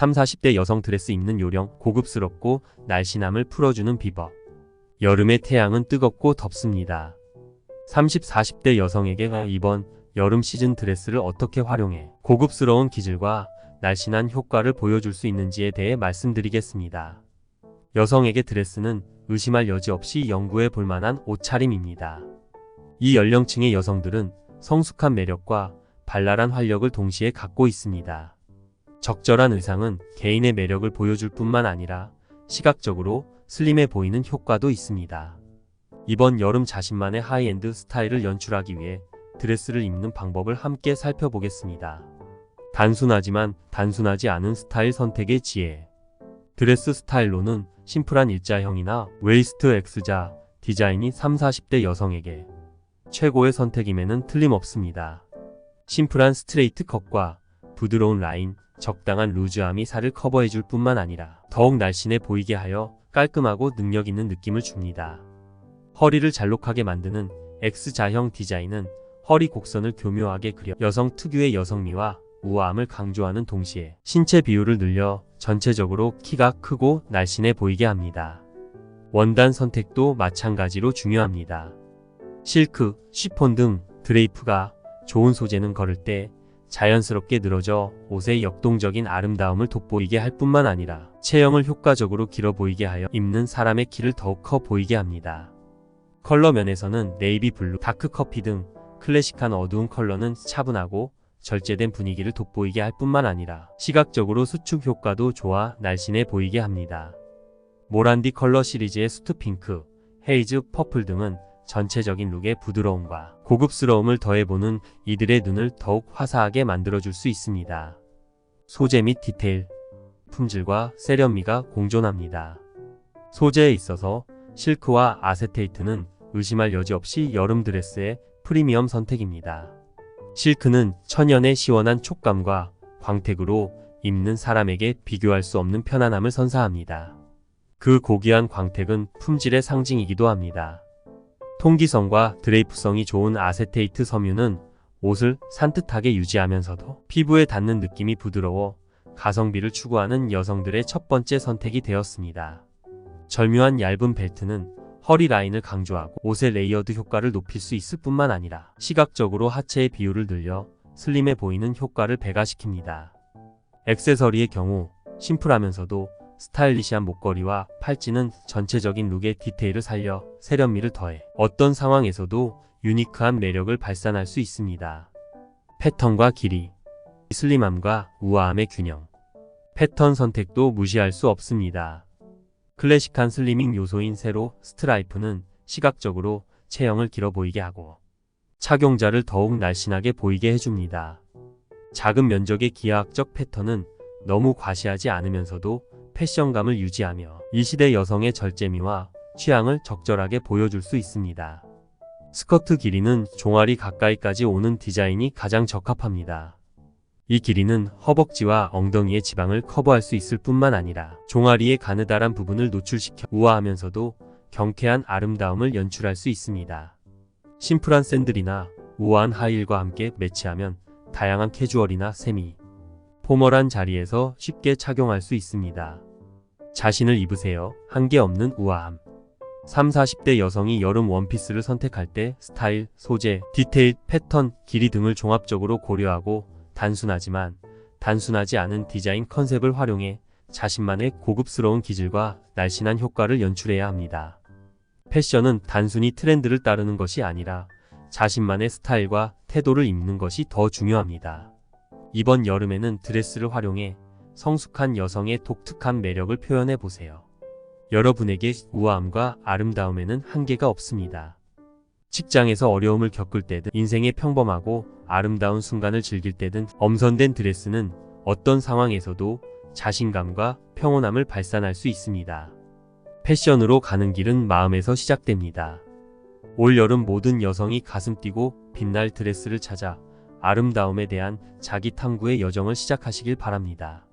3, 40대 여성 드레스 입는 요령, 고급스럽고 날씬함을 풀어주는 비법. 여름의 태양은 뜨겁고 덥습니다. 30, 40대 여성에게 이번 여름 시즌 드레스를 어떻게 활용해 고급스러운 기질과 날씬한 효과를 보여줄 수 있는지에 대해 말씀드리겠습니다. 여성에게 드레스는 의심할 여지 없이 연구해 볼 만한 옷차림입니다. 이 연령층의 여성들은 성숙한 매력과 발랄한 활력을 동시에 갖고 있습니다. 적절한 의상은 개인의 매력을 보여줄 뿐만 아니라 시각적으로 슬림해 보이는 효과도 있습니다. 이번 여름 자신만의 하이엔드 스타일을 연출하기 위해 드레스를 입는 방법을 함께 살펴보겠습니다. 단순하지만 단순하지 않은 스타일 선택의 지혜. 드레스 스타일로는 심플한 일자형이나 웨이스트 X자 디자인이 3, 40대 여성에게 최고의 선택임에는 틀림없습니다. 심플한 스트레이트 컷과 부드러운 라인, 적당한 루즈함이 살을 커버해줄 뿐만 아니라 더욱 날씬해 보이게 하여 깔끔하고 능력 있는 느낌을 줍니다. 허리를 잘록하게 만드는 X자형 디자인은 허리 곡선을 교묘하게 그려 여성 특유의 여성미와 우아함을 강조하는 동시에 신체 비율을 늘려 전체적으로 키가 크고 날씬해 보이게 합니다. 원단 선택도 마찬가지로 중요합니다. 실크, 쉬폰 등 드레이프가 좋은 소재는 걸을 때 자연스럽게 늘어져 옷의 역동적인 아름다움을 돋보이게 할 뿐만 아니라 체형을 효과적으로 길어 보이게 하여 입는 사람의 키를 더욱 커 보이게 합니다. 컬러 면에서는 네이비 블루, 다크 커피 등 클래식한 어두운 컬러는 차분하고 절제된 분위기를 돋보이게 할 뿐만 아니라 시각적으로 수축 효과도 좋아 날씬해 보이게 합니다. 모란디 컬러 시리즈의 수트 핑크, 헤이즈, 퍼플 등은 전체적인 룩의 부드러움과 고급스러움을 더해보는 이들의 눈을 더욱 화사하게 만들어줄 수 있습니다. 소재 및 디테일, 품질과 세련미가 공존합니다. 소재에 있어서 실크와 아세테이트는 의심할 여지 없이 여름 드레스의 프리미엄 선택입니다. 실크는 천연의 시원한 촉감과 광택으로 입는 사람에게 비교할 수 없는 편안함을 선사합니다. 그 고귀한 광택은 품질의 상징이기도 합니다. 통기성과 드레이프성이 좋은 아세테이트 섬유는 옷을 산뜻하게 유지하면서도 피부에 닿는 느낌이 부드러워 가성비를 추구하는 여성들의 첫 번째 선택이 되었습니다. 절묘한 얇은 벨트는 허리 라인을 강조하고 옷의 레이어드 효과를 높일 수 있을 뿐만 아니라 시각적으로 하체의 비율을 늘려 슬림해 보이는 효과를 배가시킵니다. 액세서리의 경우 심플하면서도 스타일리시한 목걸이와 팔찌는 전체적인 룩의 디테일을 살려 세련미를 더해 어떤 상황에서도 유니크한 매력을 발산할 수 있습니다. 패턴과 길이, 슬림함과 우아함의 균형. 패턴 선택도 무시할 수 없습니다. 클래식한 슬리밍 요소인 세로 스트라이프는 시각적으로 체형을 길어 보이게 하고 착용자를 더욱 날씬하게 보이게 해줍니다. 작은 면적의 기하학적 패턴은 너무 과시하지 않으면서도 패션감을 유지하며 이 시대 여성의 절제미와 취향을 적절하게 보여줄 수 있습니다. 스커트 길이는 종아리 가까이까지 오는 디자인이 가장 적합합니다. 이 길이는 허벅지와 엉덩이의 지방을 커버할 수 있을 뿐만 아니라 종아리의 가느다란 부분을 노출시켜 우아하면서도 경쾌한 아름다움을 연출할 수 있습니다. 심플한 샌들이나 우아한 하이힐과 함께 매치하면 다양한 캐주얼이나 세미, 포멀한 자리에서 쉽게 착용할 수 있습니다. 자신을 입으세요. 한계 없는 우아함. 3, 40대 여성이 여름 원피스를 선택할 때 스타일, 소재, 디테일, 패턴, 길이 등을 종합적으로 고려하고 단순하지만 단순하지 않은 디자인 컨셉을 활용해 자신만의 고급스러운 기질과 날씬한 효과를 연출해야 합니다. 패션은 단순히 트렌드를 따르는 것이 아니라 자신만의 스타일과 태도를 입는 것이 더 중요합니다. 이번 여름에는 드레스를 활용해 성숙한 여성의 독특한 매력을 표현해 보세요. 여러분에게 우아함과 아름다움에는 한계가 없습니다. 직장에서 어려움을 겪을 때든 인생의 평범하고 아름다운 순간을 즐길 때든 엄선된 드레스는 어떤 상황에서도 자신감과 평온함을 발산할 수 있습니다. 패션으로 가는 길은 마음에서 시작됩니다. 올 여름 모든 여성이 가슴 뛰고 빛날 드레스를 찾아 아름다움에 대한 자기 탐구의 여정을 시작하시길 바랍니다.